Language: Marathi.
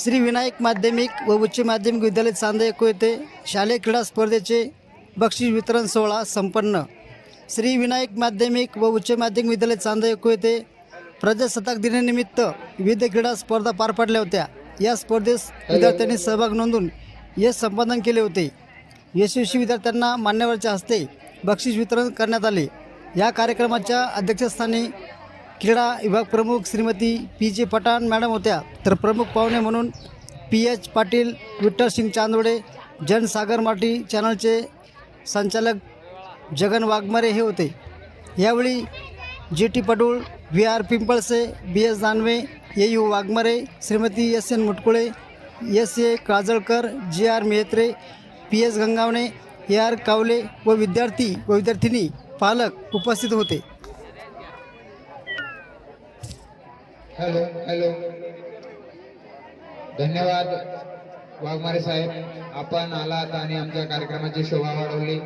श्री विनायक माध्यमिक व उच्च माध्यमिक विद्यालय चांदा एकू येथे शालेय क्रीडा स्पर्धेचे बक्षीस वितरण सोहळा संपन्न. श्री विनायक माध्यमिक व उच्च माध्यमिक विद्यालय चांदा एकू येथे प्रजासत्ताक दिनानिमित्त विविध क्रीडा स्पर्धा पार पडल्या होत्या. या स्पर्धेस विद्यार्थ्यांनी सहभाग नोंदून यश संपादन केले होते. यशस्वी विद्यार्थ्यांना मान्यवरच्या हस्ते बक्षीस वितरण करण्यात आले. या कार्यक्रमाच्या अध्यक्षस्थानी क्रीडा विभाग प्रमुख श्रीमती पी जे पठाण मॅडम होत्या. तर प्रमुख पाहुणे म्हणून पी एच पाटील विठ्ठल सिंग चांदोडे जनसागर माटी चॅनलचे संचालक जगन वाघमारे हे होते. यावेळी G T Padul V R Pimpalse B S Danve A U Waghmare Shrimati S N Mutkule S A Kajalkar G R Mehtre P S Gangawane A R Kawale व विद्यार्थी व विद्यार्थिनी पालक उपस्थित होते. हॅलो हॅलो धन्यवाद वाघमारे साहेब. आपण आलात आणि आमच्या कार्यक्रमाची शोभा वाढवली.